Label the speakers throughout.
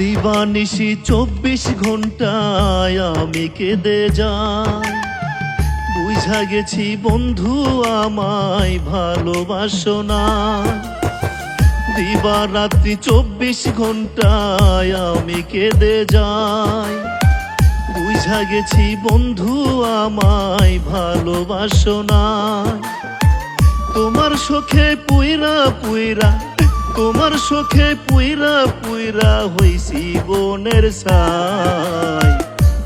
Speaker 1: দিবানিশি চব্বিশ ঘন্টায় আমি কেঁদে যাই। বুঝা গেছি বন্ধু, আমায় ভালোবাসো না। দিবারাত্রি চব্বিশ ঘন্টায় আমি কেঁদে যাই। বুঝা গেছি বন্ধু, আমায় ভালোবাসো না। তোমার শোকে পুইরা পুইরা তোমার শোকে পুইরা পুইরা হইছি বনের সাই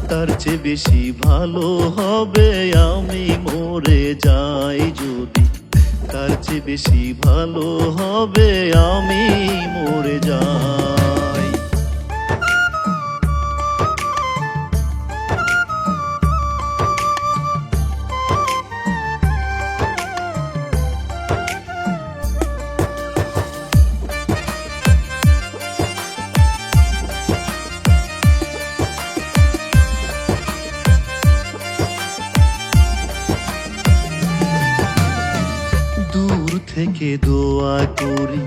Speaker 1: তার চেয়ে বেশি ভালো হবে আমি মরে যাই যদি। তার চেয়ে বেশি ভালো থেকে দোয়া করি,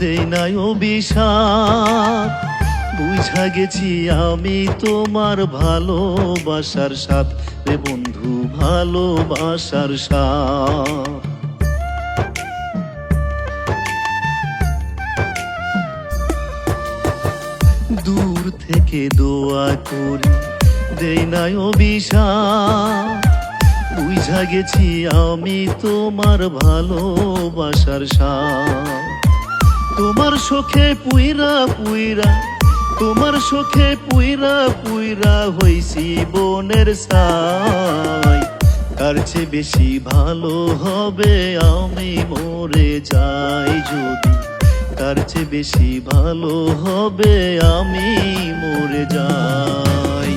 Speaker 1: দেই নাই অভিশাপ। বুঝা গেছি আমি তোমার ভালোবাসার সাথ রে বন্ধু, ভালোবাসার সাথ দূর থেকে দোয়া করি, দেই নাই অভিশাপ। বুঝা গেছি আমি তোমার ভালোবাসার সাথ তোমার শোকে পুইরা পুইরা, তোমার শোকে পুইরা পুইরা হইছি বনের সাই তার চেয়ে বেশি ভালো হবে আমি মরে যাই যদি তার চেয়ে বেশি ভালো হবে আমি মরে যাই।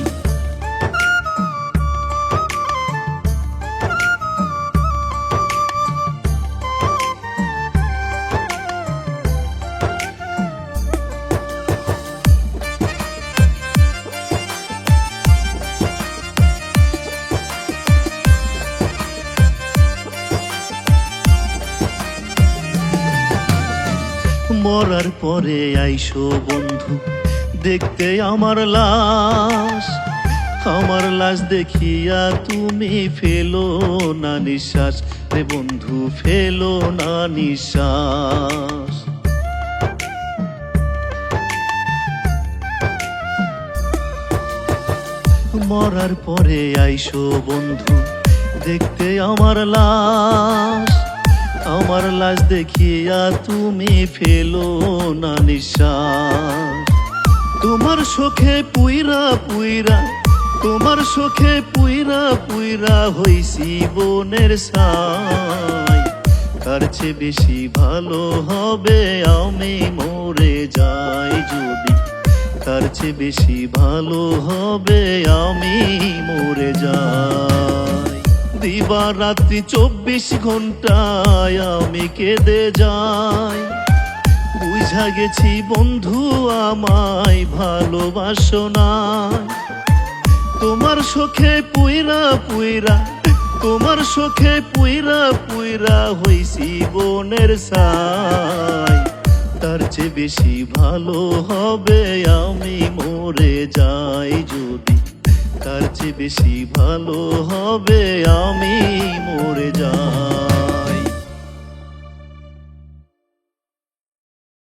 Speaker 1: মরার পরে আইসো বন্ধু, দেখতে আমার লাশ। আমার লাশ দেখিয়া তুমি ফেলো না নিঃশ্বাস, রে বন্ধু, ফেলো না নিঃশ্বাস। মরার পরে আইসো বন্ধু, দেখতে আমার লাশ। আমার লাশ দেখিয়া তুমি ফেলো না নিঃশ্বাস তোমার শোকে পুইরা পুইরা, তোমার শোকে পুইরা পুইরা হইছি বনের সাই চেয়ে বেশি ভালো হবে আমি মরে যাই যদি। তার চেয়ে বেশি ভালো হবে আমি মরে যাই। দিবা রাত্রি চব্বিশ ঘন্টায় আমি কেঁদে যাই। বুঝা গেছি বন্ধু, আমায় ভালোবাসো না। তোমার শোকে পুইরা পুইরা, তোমার শোকে পুইরা পুইরা হইছি বনের সাই তার চেয়ে বেশি ভালো হবে আমি মরে যাই যদি তার চেয়ে বেশি ভালো হবে আমি মরে যা